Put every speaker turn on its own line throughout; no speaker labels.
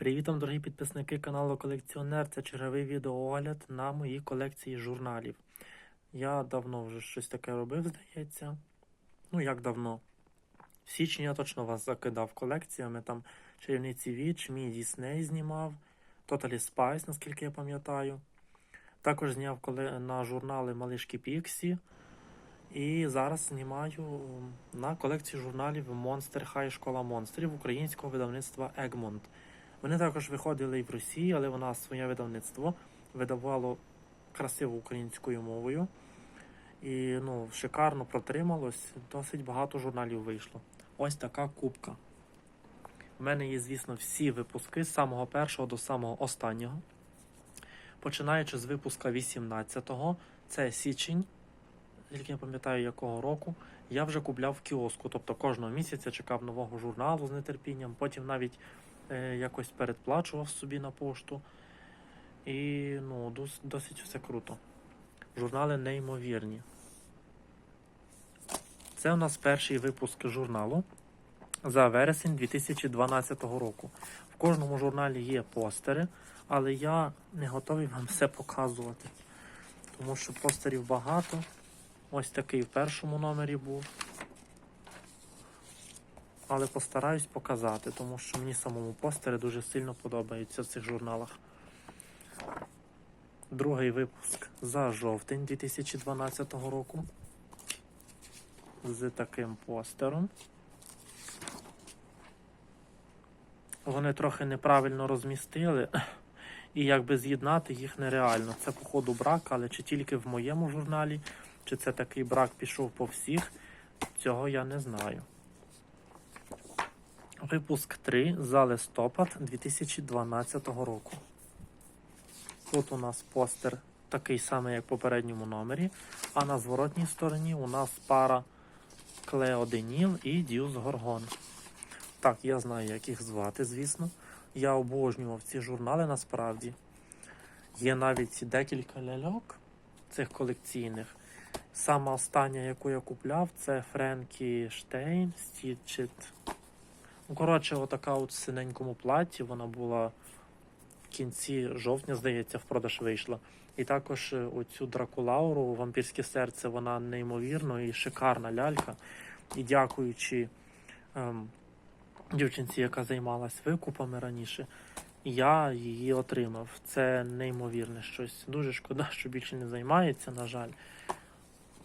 Привіт вам, дорогі підписники каналу Колекціонер. Це черговий відеоогляд на моїй колекції журналів. Я давно вже щось таке робив, здається. Ну, як давно? В січні я точно вас закидав колекціями. Там чарівниці Віч, мій Дісней знімав, Totally Spice, наскільки я пам'ятаю. Також зняв на журнали Малишки Піксі. І зараз знімаю на колекцію журналів Monster High Школа монстрів українського видавництва Egmont. Вони також виходили і в Росії, але вона своє видавництво видавало красиво українською мовою. І ну, шикарно протрималось, досить багато журналів вийшло. Ось така кубка. У мене є, звісно, всі випуски з самого першого до самого останнього. Починаючи з випуска 18-го, це січень, тільки не пам'ятаю якого року, я вже купляв в кіоску. Тобто кожного місяця чекав нового журналу з нетерпінням, потім навіть якось передплачував собі на пошту. І ну, досить все круто. Журнали неймовірні. Це у нас перший випуск журналу за вересень 2012 року. В кожному журналі є постери, але я не готовий вам все показувати. Тому що постерів багато. Ось такий в першому номері був. Але постараюсь показати, тому що мені самому постери дуже сильно подобаються в цих журналах. Другий випуск за жовтень 2012 року. З таким постером. Вони трохи неправильно розмістили, і якби з'єднати їх нереально. Це, походу, брак, але чи тільки в моєму журналі, чи це такий брак пішов по всіх, цього я не знаю. Випуск 3 за листопад 2012 року. Тут у нас постер такий самий, як в попередньому номері, а на зворотній стороні у нас пара Клеоденіл і Діус Горгон. Так, я знаю, як їх звати, звісно. Я обожнював ці журнали насправді. Є навіть декілька ляльок цих колекційних. Сама остання, яку я купляв, це Френкі Штейн, Стічет. Коротше, отака от в синенькому платі. Вона була в кінці жовтня, здається, в продаж вийшла. І також е, оцю Дракулауру, вампірське серце, вона неймовірно і шикарна лялька. І дякуючи ем, дівчинці, яка займалась викупами раніше, я її отримав. Це неймовірне щось. Дуже шкода, що більше не займається, на жаль.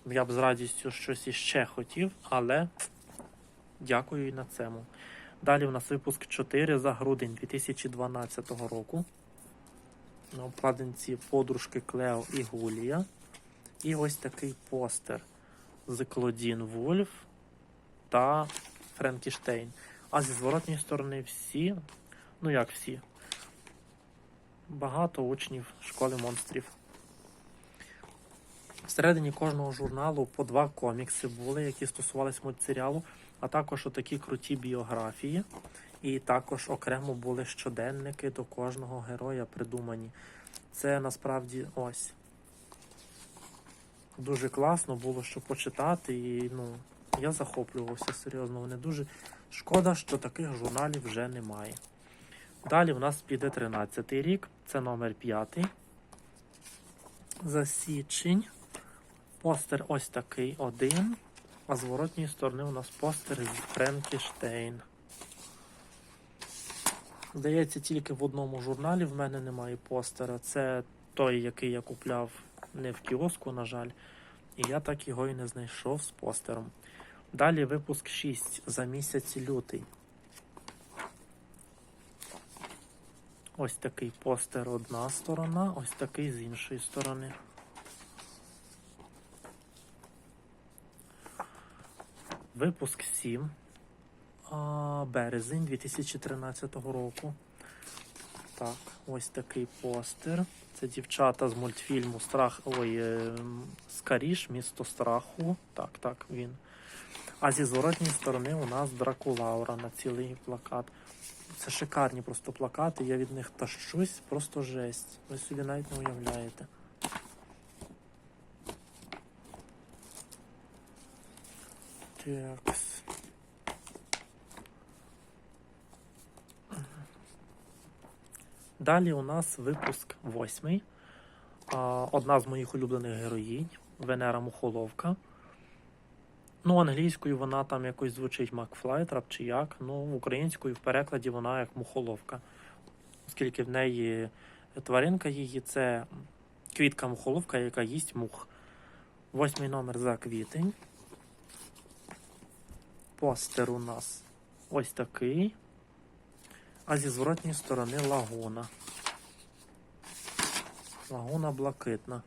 Я б з радістю щось іще хотів, але дякую і на цьому. Далі у нас випуск 4 за грудень 2012 року. На обкладинці подружки Клео і Гулія. І ось такий постер з Клодін Вульф та Френкіштейн. А зі зворотньої сторони всі, ну як всі, багато учнів школи монстрів. Всередині кожного журналу по два комікси були, які стосувалися мультсеріалу, а також отакі круті біографії. І також окремо були щоденники до кожного героя придумані. Це насправді ось. Дуже класно було що почитати, і ну, я захоплювався серйозно. Вони дуже шкода, що таких журналів вже немає. Далі в нас піде 13-й рік, це номер 5. За січень. Постер ось такий один. А з воротньої сторони у нас постер з Френкіштейн. Здається, тільки в одному журналі в мене немає постера. Це той, який я купляв не в кіоску, на жаль. І я так його і не знайшов з постером. Далі випуск 6 за місяць лютий. Ось такий постер одна сторона, ось такий з іншої сторони. Випуск 7. Березень 2013 року. Так, ось такий постер. Це дівчата з мультфільму Страх. Ой, е, Скаріш, місто страху. Так, так, він. А зі зворотньої сторони у нас Дракулаура на цілий плакат. Це шикарні просто плакати, я від них тащусь, просто жесть. Ви собі навіть не уявляєте. Так. Далі у нас випуск восьмий. Одна з моїх улюблених героїнь Венера Мухоловка. Ну, англійською вона там якось звучить Макфлайтрап чи як. Ну, українською в перекладі вона як мухоловка. Оскільки в неї тваринка її це квітка мухоловка, яка їсть мух. Восьмий номер за квітень. Постер у нас ось такий. А зі зворотньої сторони лагуна. Лагуна блакитна.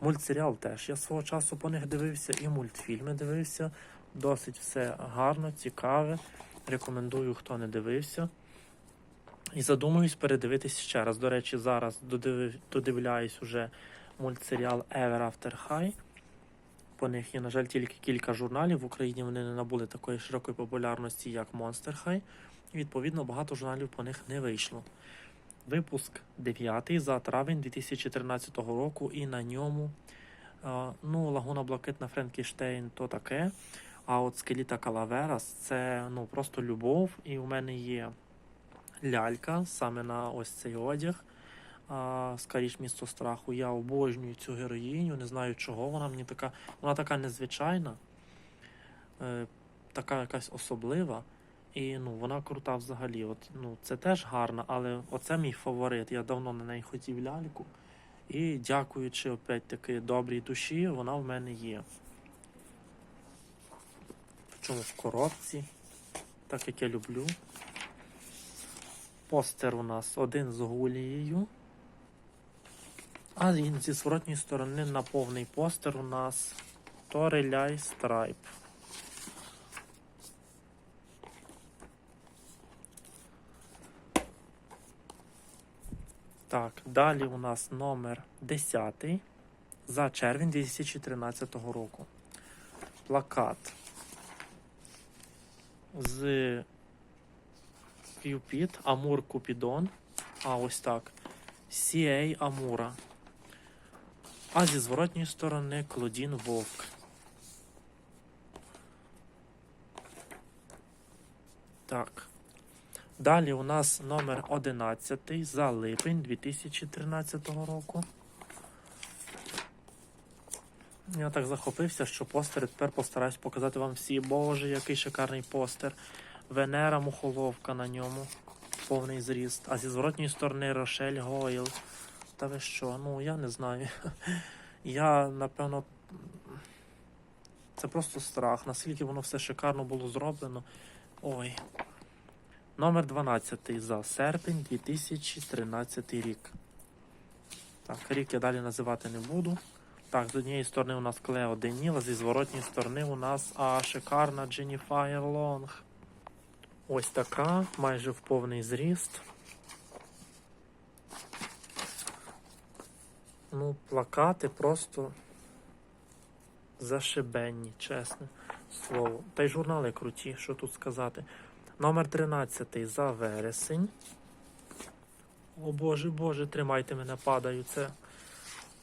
Мультсеріал теж. Я свого часу по них дивився і мультфільми дивився. Досить все гарно, цікаве. Рекомендую, хто не дивився. І задумуюсь передивитись ще раз. До речі, зараз додивляюсь уже мультсеріал Ever After High. По них є, на жаль, тільки кілька журналів. В Україні вони не набули такої широкої популярності, як Monster High. І, відповідно, багато журналів по них не вийшло. Випуск 9 за травень 2013 року, і на ньому ну, Лагуна Блакитна Френкіштейн то таке. А от Скеліта Калаверас це ну, просто любов. І у мене є лялька саме на ось цей одяг. Скаріш місто страху. Я обожнюю цю героїню, не знаю чого. Вона мені така, вона така незвичайна, е, така якась особлива. І ну, вона крута взагалі. От, ну, це теж гарно, але оце мій фаворит. Я давно на неї хотів ляльку. І дякуючи опять-таки добрій душі, вона в мене є. Причому в коробці, так як я люблю. Постер у нас один з гулією. А він зі зворотньої сторони на повний постер у нас Тореляй Страйп. Так, далі у нас номер 10 за червень 2013 року. Плакат з Кюпід, Амур Купідон. А ось так. CA Амура. А зі зворотньої сторони Клодін Вовк. Так. Далі у нас номер 11 за липень 2013 року. Я так захопився, що постери тепер постараюсь показати вам всі. Боже, який шикарний постер. Венера Мухоловка на ньому. Повний зріст. А зі зворотньої сторони Рошель Гойл. Та ви що? Ну я не знаю. Я, напевно, це просто страх. Наскільки воно все шикарно було зроблено. Ой. Номер 12 за серпень 2013 рік. Так, рік я далі називати не буду. Так, з однієї сторони у нас Клео Деніл, а зі зворотньої сторони у нас а, шикарна Дженніфаєр Лонг. Ось така, майже в повний зріст. Ну, плакати просто зашибенні, чесне слово. Та й журнали круті, що тут сказати. Номер 13 за вересень. О боже, боже, тримайте мене, падаю. Це.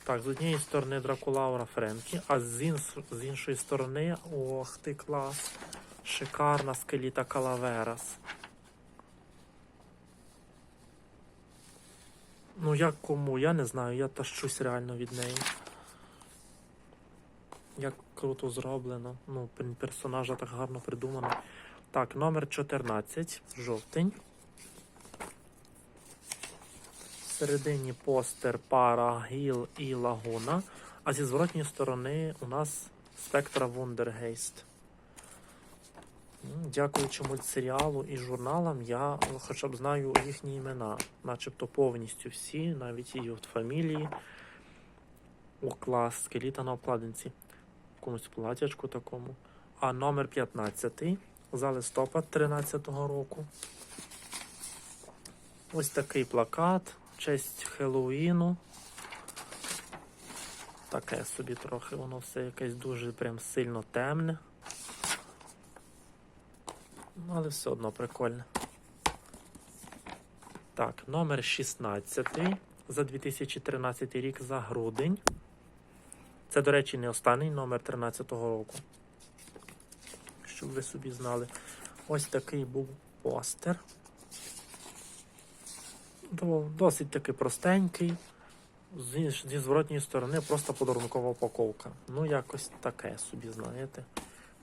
Так, з однієї сторони Дракулаура Френкі, а з, інс... з іншої сторони, ох ти клас. Шикарна скеліта Калаверас. Ну як кому? Я не знаю, я тащусь реально від неї. Як круто зроблено. Ну, персонажа так гарно придумано. Так, номер 14, жовтень. Всередині постер пара Гіл і Лагуна. А зі зворотньої сторони у нас спектра Вундергейст. Дякуючи мультсеріалу і журналам, я хоча б знаю їхні імена, начебто повністю всі, навіть і от фамілії. О, клас, скеліта на обкладинці. В якомусь платячку такому. А номер 15 за листопад 13-го року. Ось такий плакат честь Хеллоуіну. Таке собі трохи, воно все якесь дуже прям сильно темне. Але все одно прикольне. Так, номер 16 за 2013 рік за грудень. Це, до речі, не останній номер 13-го року. Щоб ви собі знали. Ось такий був постер. досить таки простенький. Зі зворотньої сторони просто подарункова упаковка. Ну, якось таке собі, знаєте.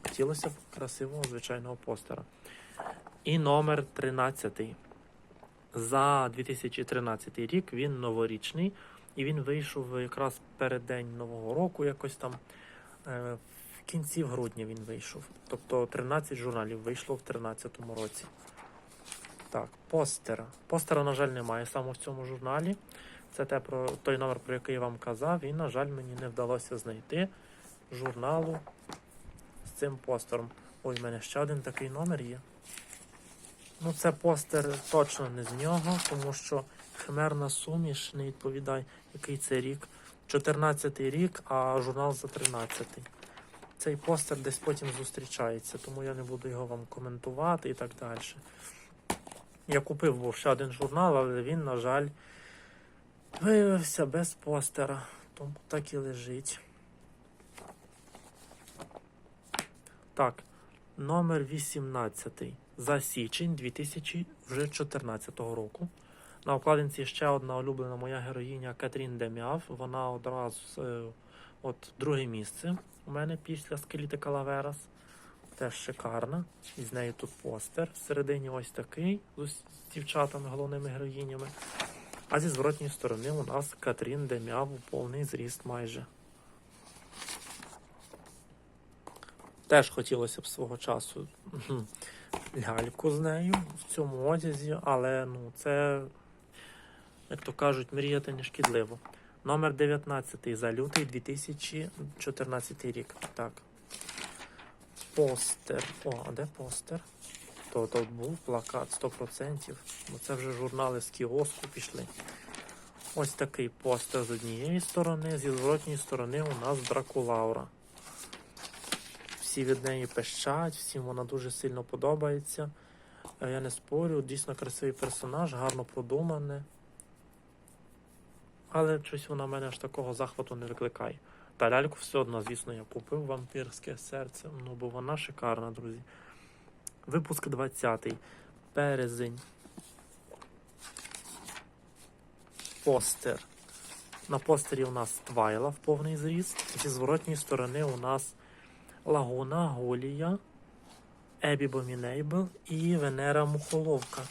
Хотілося б красивого звичайного постера. І номер 13. За 2013 рік він новорічний, і він вийшов якраз перед день Нового року, якось там е, в кінці грудня він вийшов. Тобто 13 журналів вийшло в 2013 році. Так, постера. Постера, на жаль, немає саме в цьому журналі. Це те про той номер, про який я вам казав, і, на жаль, мені не вдалося знайти журналу цим постером. Ой, в мене ще один такий номер є. Ну, це постер точно не з нього, тому що химерна суміш не відповідає, який це рік. 14-й рік, а журнал за 13-й. Цей постер десь потім зустрічається, тому я не буду його вам коментувати і так далі. Я купив був ще один журнал, але він, на жаль, виявився без постера, тому так і лежить. Так, номер 18 за січень 2014 року. На обкладинці ще одна улюблена моя героїня Катрін Дем'яв. Вона одразу е, от друге місце у мене після Скеліти Калаверас. Теж шикарна. І з нею тут постер. Всередині ось такий з дівчатами, головними героїнями. А зі зворотньої сторони у нас Катрін Дем'яв у повний зріст майже. Теж хотілося б свого часу ляльку з нею в цьому одязі, але ну, це, як то кажуть, мріяти не шкідливо. Номер 19 за лютий 2014 рік. Так. Постер. О, а де постер? То тут був плакат 100%. Бо це вже журнали з кіоску пішли. Ось такий постер з однієї сторони, зі зворотньої сторони у нас Дракулаура. Всі від неї пещать, всім вона дуже сильно подобається. Е, Я не спорю, дійсно красивий персонаж, гарно продумане. Але щось вона в мене аж такого захвату не викликає. Та ляльку все одно, звісно, я купив вампірське серце. Ну, бо вона шикарна, друзі. Випуск 20. Березень. Постер. На постері у нас Твайла в повний зріст. Зі зворотньої сторони у нас Лагуна, Голія, Ебі Бомінейбл і Венера Мухоловка.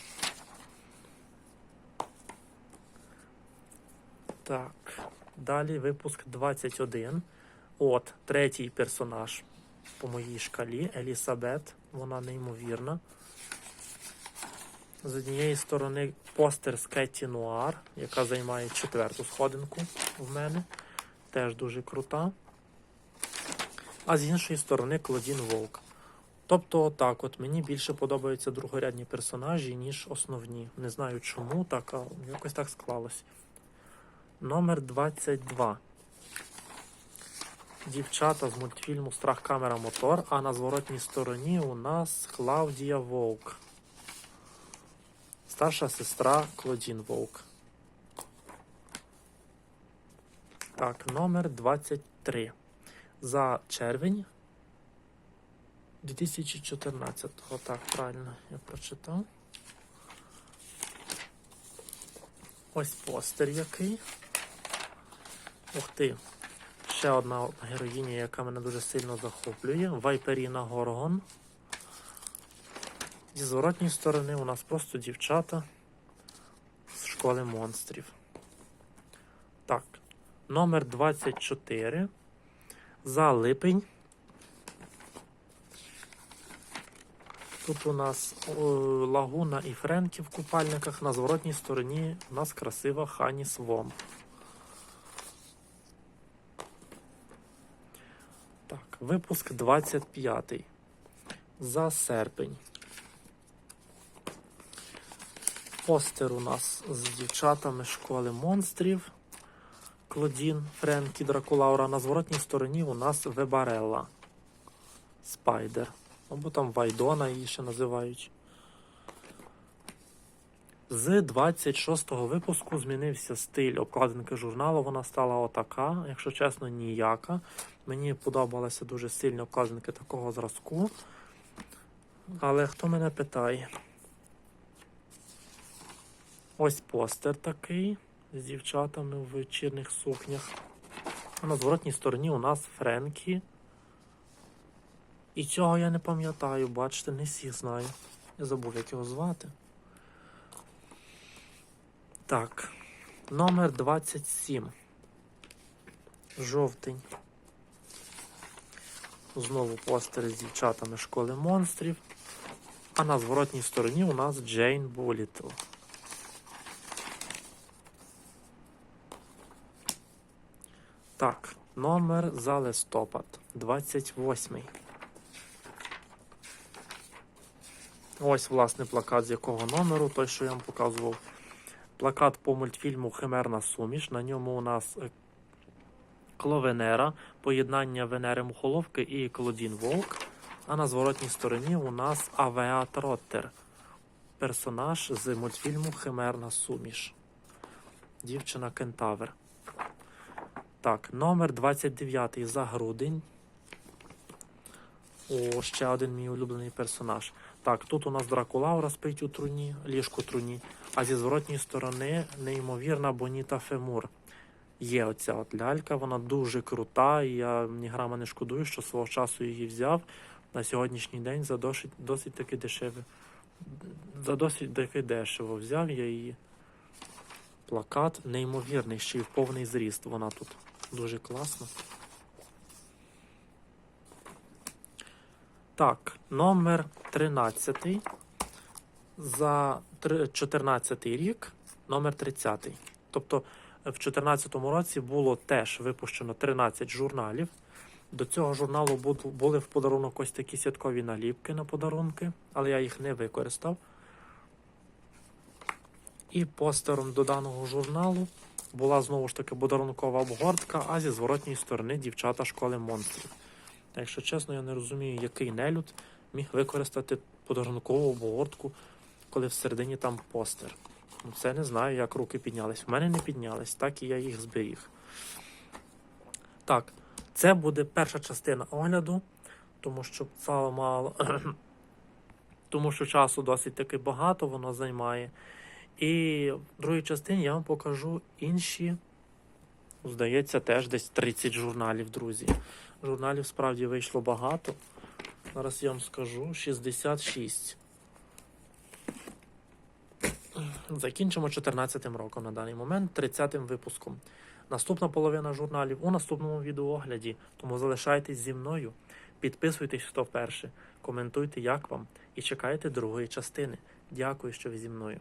Так, далі випуск 21. От, третій персонаж по моїй шкалі Елісабет. Вона неймовірна. З однієї сторони постер з Кетті Нуар, яка займає четверту сходинку в мене. Теж дуже крута. А з іншої сторони Клодін Волк. Тобто, отак, от мені більше подобаються другорядні персонажі, ніж основні. Не знаю чому, так, а якось так склалось. Номер 22. Дівчата з мультфільму Страх камера мотор, а на зворотній стороні у нас Клаудія Вовк. Старша сестра Клодін Вовк. Так, номер 23. За червень 2014-го. Так, правильно я прочитав. Ось постер який. Ух ти. Ще одна героїня, яка мене дуже сильно захоплює. Вайперіна Горгон. Зі зворотньої сторони у нас просто дівчата з школи монстрів. Так, номер 24. За липень. Тут у нас о, Лагуна і Френкі в купальниках. На зворотній стороні у нас красива Хані Свом. Так, випуск 25. За серпень. Постер у нас з дівчатами школи монстрів. Клодін, Френкі, Дракулаура. На зворотній стороні у нас Вебарелла. Спайдер. Або там Вайдона її ще називають. З 26-го випуску змінився стиль обкладинки журналу. Вона стала отака, якщо чесно, ніяка. Мені подобалися дуже сильно обкладинки такого зразку. Але хто мене питає? Ось постер такий з дівчатами в вечірніх сукнях. А на зворотній стороні у нас Френкі. І цього я не пам'ятаю, бачите, не всіх знаю. Я забув, як його звати. Так, номер 27. Жовтень. Знову постери з дівчатами школи монстрів. А на зворотній стороні у нас Джейн Булітл. Так, номер за листопад 28. Ось, власне, плакат з якого номеру, той, що я вам показував. Плакат по мультфільму Химерна суміш. На ньому у нас е, Кловенера, поєднання Венери Мухоловки і Клодін Волк. А на зворотній стороні у нас Авеат Роттер, персонаж з мультфільму Химерна суміш. Дівчина Кентавр. Так, номер 29 за грудень. О, ще один мій улюблений персонаж. Так, тут у нас Дракулаура спить у труні, ліжку труні, а зі зворотньої сторони неймовірна Боніта Фемур. Є оця от лялька, вона дуже крута, і я ні грама не шкодую, що свого часу її взяв на сьогоднішній день за досить, досить таки дешеве. За досить таки дешево взяв я її. Плакат неймовірний, ще й в повний зріст. Вона тут дуже класна. Так, номер 13 за три- 14 рік, номер 30. Тобто в 2014 році було теж випущено 13 журналів. До цього журналу були в подарунок ось такі святкові наліпки на подарунки, але я їх не використав. І постером до даного журналу була знову ж таки подарункова обгортка, а зі зворотньої сторони дівчата школи монстрів. Якщо чесно, я не розумію, який нелюд міг використати подарункову обгортку, коли всередині там постер. Ну, Це не знаю, як руки піднялись. В мене не піднялись, так і я їх зберіг. Так, це буде перша частина огляду, тому що це мало. тому що часу досить таки багато воно займає. І в другій частині я вам покажу інші, здається, теж десь 30 журналів, друзі. Журналів справді вийшло багато. Зараз я вам скажу 66. Закінчимо 14 роком на даний момент, 30-м випуском. Наступна половина журналів у наступному відеоогляді. Тому залишайтесь зі мною, підписуйтесь, хто вперше, коментуйте, як вам, і чекайте другої частини. Дякую, що ви зі мною.